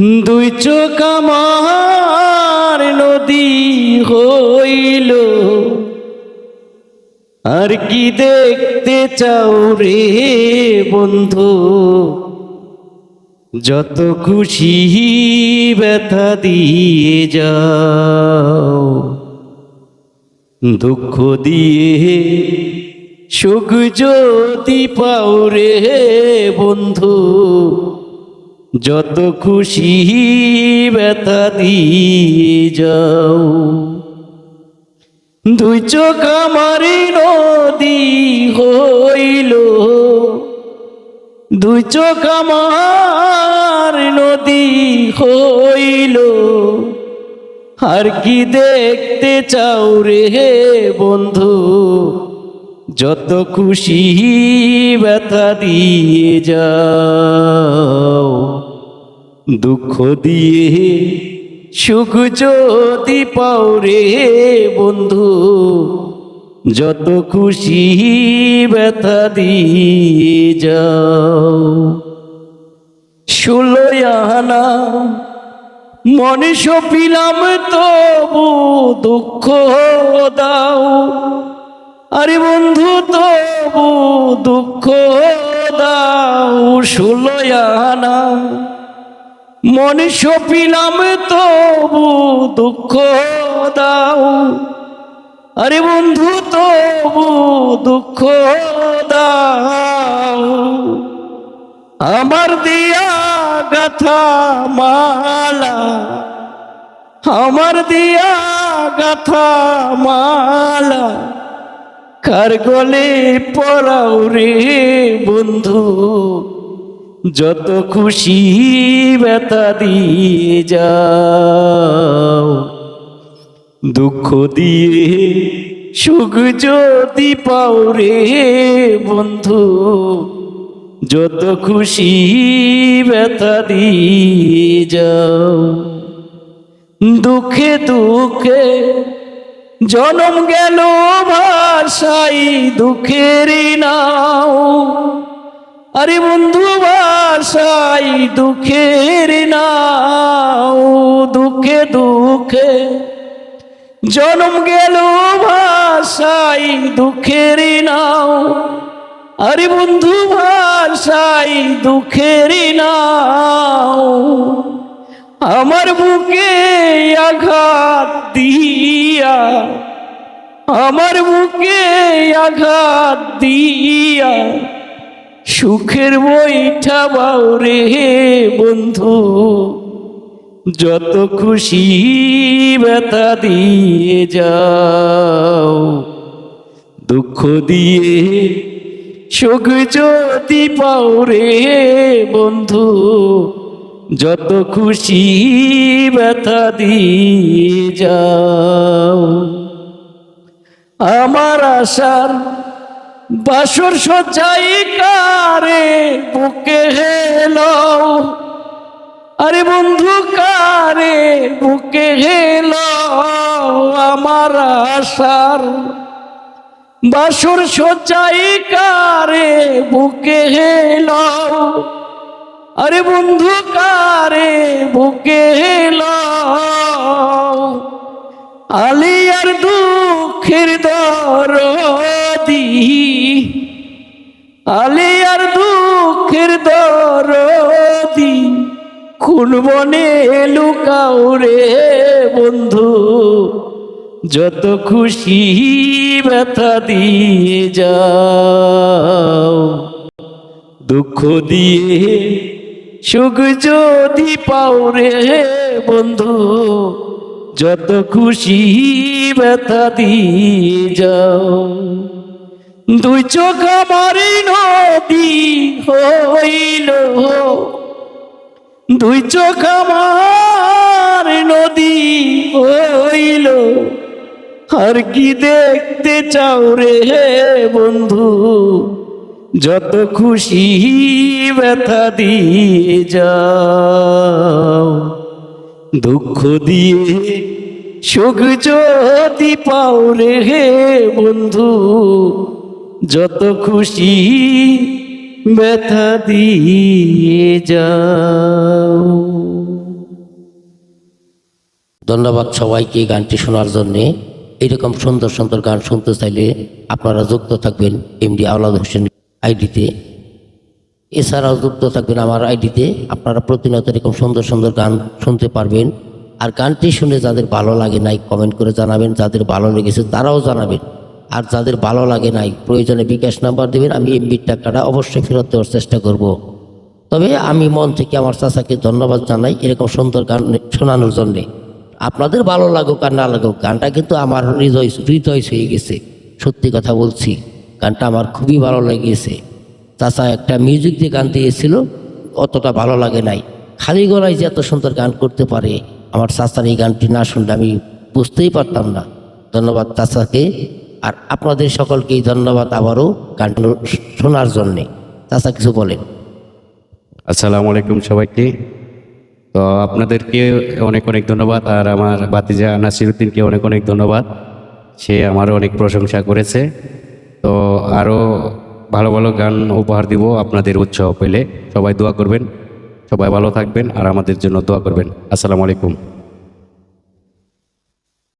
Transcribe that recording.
দুই চোখ আমার নদী হইল। আর কি দেখতে চাও রে বন্ধু? যত খুশি ব্যথা দিয়ে যাও। দুঃখ দিয়ে সুখ যদি পাও রে বন্ধু যত খুশি ব্যথা দিয়ে যাও। দুই চোখ আমারই নদী হইল। দুই চোখ আমার নদী হইল। আর কি দেখতে চাও রে বন্ধু? যত খুশি ব্যথা দিয়ে যাও। দুঃখ দিয়ে সুখ যদি পাও রে বন্ধু, যত খুশি ব্যথা দিয়ে যাও। ষোলোয়ানা মনে সপিলাম তবু দুঃখ দাও। আরে বন্ধু, তবু দুঃখ দাও ষোলোয়ানা মনে সপিলাম তবু দুঃখ দাও। আরে বন্ধু, তবু দুঃখ দাও। আমার দিয়া গাথা মালা, আমার দিয়া গাথা মালা, কার গলে পড়াও রে বন্ধু? যত খুশি ব্যথা দিয়ে যাও। দুঃখ দিয়ে সুখ যদি পাও রে বন্ধু, যত খুশি ব্যথা দিয়ে যাও। দুঃখে দুঃখে জনম গেল ভাষাই দুঃখের নাও। আরে বন্ধু ভাষাই দুঃখের নাও, দুঃখে দুঃখে। জনম গেল ভাষাই দুঃখের নাও। আরে বন্ধু ভাষাই দুঃখের নাও। আমার বুকে আঘাত দিয়া, আমার বুকে আঘাত দিয়া। সুখের বইটা বাউ রে বন্ধু। যত খুশি ব্যথা দিয়ে যাও। দুঃখ দিয়ে সুখ যদি পাও রে বন্ধু। যত খুশি ব্যথা দিয়ে যাও। আমার আশার বাসর সজ্জাই কারে বুকে হেলো। আরে বন্ধু, কারে বুকে হেলো আমার আশার? বাসর সজ্জাই কারে বুকে হেলো। আরে বন্ধু, কারে আলিয়ার দুঃখের দরদি খুন বনে লুকাও রে বন্ধু। যত খুশি ব্যথা দিয়ে যাও। দুঃখ দিয়ে সুখ যদি পাও রে বন্ধু। যত খুশি ব্যথা দিয়ে যাও। দুই চোখ আমারই নদী হইল। দুই চোখ আমার নদী হইল। আর কি দেখতে চাও রে বন্ধু? যত খুশি ব্যথা দিয়ে যাও। দুঃখ দিয়ে সুখ যদি পাও রে বন্ধু যত খুশি ব্যথা দিয়ে যাও। ধন্যবাদ সবাইকে গানটি শোনার জন্যে। এরকম সুন্দর সুন্দর গান শুনতে চাইলে আপনারা যুক্ত থাকবেন এমডি আওলাদ হোসেন আইডিতে। এছাড়াও যুক্ত থাকবেন আমার আইডিতে। আপনারা প্রতিনিয়ত এরকম সুন্দর সুন্দর গান শুনতে পারবেন। আর গানটি শুনে যাদের ভালো লাগে নাই কমেন্ট করে জানাবেন। যাদের ভালো লেগেছে তারাও জানাবেন। আর যাদের ভালো লাগে নাই, প্রয়োজনে বিকাশ নাম্বার দেবেন, আমি এমবির টাকাটা অবশ্যই ফেরত দেওয়ার চেষ্টা করব। তবে আমি মন থেকে আমার চাচাকে ধন্যবাদ জানাই এরকম সুন্দর গান শোনানোর জন্যে। আপনাদের ভালো লাগুক আর না লাগুক, গানটা কিন্তু আমার হৃদয় হৃদয় হয়ে গেছে। সত্যি কথা বলছি, গানটা আমার খুবই ভালো লেগেছে। চাচা একটা মিউজিক দিয়ে গান দিয়েছিল, অতটা ভালো লাগে নাই। খালি গলায় যে এত সুন্দর গান করতে পারে, আমার চাচার এই গানটি না শুনলে আমি বুঝতেই পারতাম না। ধন্যবাদ চাচাকে। আর আপনাদের সকলকেই ধন্যবাদ আবারও গান শোনার জন্যে। চাচা, কিছু বলেন। আসসালামু আলাইকুম সবাইকে। তো আপনাদেরকে অনেক অনেক ধন্যবাদ, আর আমার বাতিজা নাসিরুদ্দিনকে অনেক অনেক ধন্যবাদ। সে আমার অনেক প্রশংসা করেছে। তো আরও ভালো ভালো গান উপহার দিব আপনাদের উৎসাহ পেলে। সবাই দোয়া করবেন, সবাই ভালো থাকবেন, আর আমাদের জন্য দোয়া করবেন। আসসালামু আলাইকুম।